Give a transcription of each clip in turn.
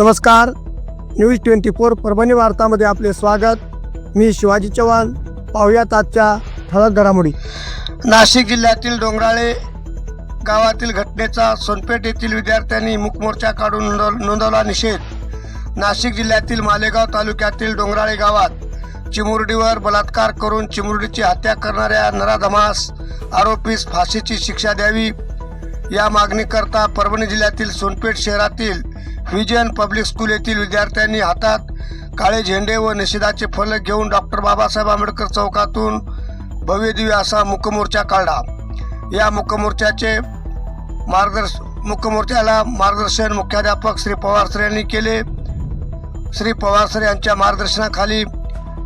नमस्कार. News twenty four Parbhani वार्तामध्ये आपले स्वागत. मी शिवाजी चव्हाण. पाहुयात आजच्या ठळक घडामोडी. नाशिक जिल्ह्यातील डोंगराळे गावातील घटनेचा सोनपेठ येथील विद्यार्थ्यांनी मुकमोर्चा काढून नोंदव- नोंदवला निषेध. नाशिक जिल्ह्यातील मालेगाव तालुक्यातील डोंगराळे गावात चिमुरडीवर बलात्कार करून चिमुरडीची हत्या करणाऱ्या नराधमास आरोपीस फाशीची शिक्षा द्यावी. या मागणीकरता परभणी जिल्ह्यातील सोनपेठ शहरातील विजयन पब्लिक स्कूल येथील विद्यार्थ्यांनी हातात काळे झेंडे व निषेधाचे फलक घेऊन डॉक्टर बाबासाहेब आंबेडकर चौकातून भव्यदिव्य असा मुकमोर्चा काढला. या मुकमोर्चाचे मार्गदर्श मुकमोर्चाला मार्गदर्शन मुख्याध्यापक श्री पवारसर यांनी केले. श्री पवारसर यांच्या मार्गदर्शनाखाली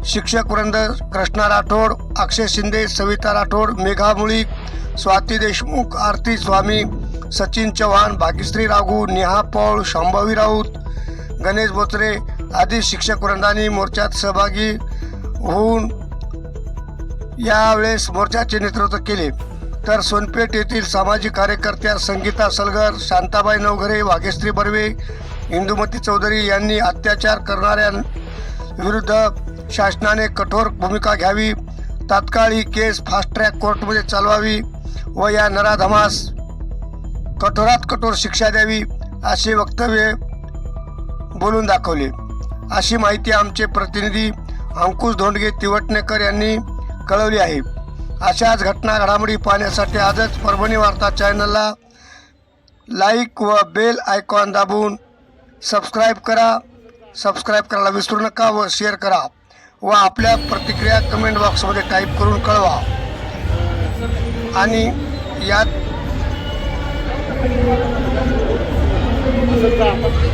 शिक्षक वृंद कृष्णा राठोड अक्षय शिंदे सविता राठोड मेघा मुळी स्वाती देशमुख आरती स्वामी सचिन चव्हाण भाग्यश्री राघू नेहा पौळ शांभवी राऊत गणेश बोचरे आदी शिक्षक वृंदांनी मोर्चात सहभागी होऊन यावेळेस मोर्चाचे नेतृत्व केले. तर सोनपेठ येथील सामाजिक कार्यकर्त्या संगीता सलगर शांताबाई नवघरे वाघेश्री बर्वे इंदुमती चौधरी यांनी अत्याचार करणाऱ्या विरुद्ध शासनाने कठोर भूमिका घ्यावी तात्काळ ही केस फास्ट ट्रॅक कोर्टमध्ये चालवावी व या नराधमास कठोरात कठोर शिक्षा द्यावी असे वक्तव्य बोलून दाखवले. अशी माहिती आमचे प्रतिनिधी अंकुश धोंडगे तिवटणेकर यांनी कळवली आहे. अशाच घटना घडामोडी पाहण्यासाठी आजच परभणी वार्ता चॅनलला लाईक व बेल आयकॉन दाबून सबस्क्राईब करा. सबस्क्राईब करायला विसरू नका व शेअर करा व आपल्या प्रतिक्रिया कमेंट बॉक्समध्ये टाईप करून कळवा. आणि यात Você tá.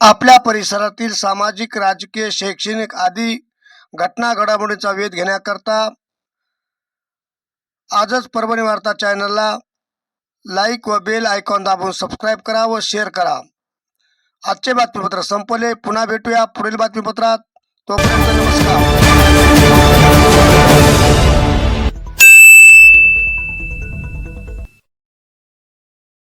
आपल्या परिसरातील सामाजिक राजकीय शैक्षणिक आदी घटना घडामोडींचा वेध घेण्याकरता आजच परभणी वार्ता चॅनलला लाईक व बेल आयकॉन दाबून सबस्क्राईब करा व शेअर करा. आजचे बातमीपत्र संपले. पुन्हा भेटूया पुढील बातमीपत्रात. तोपर्यंत नमस्कार.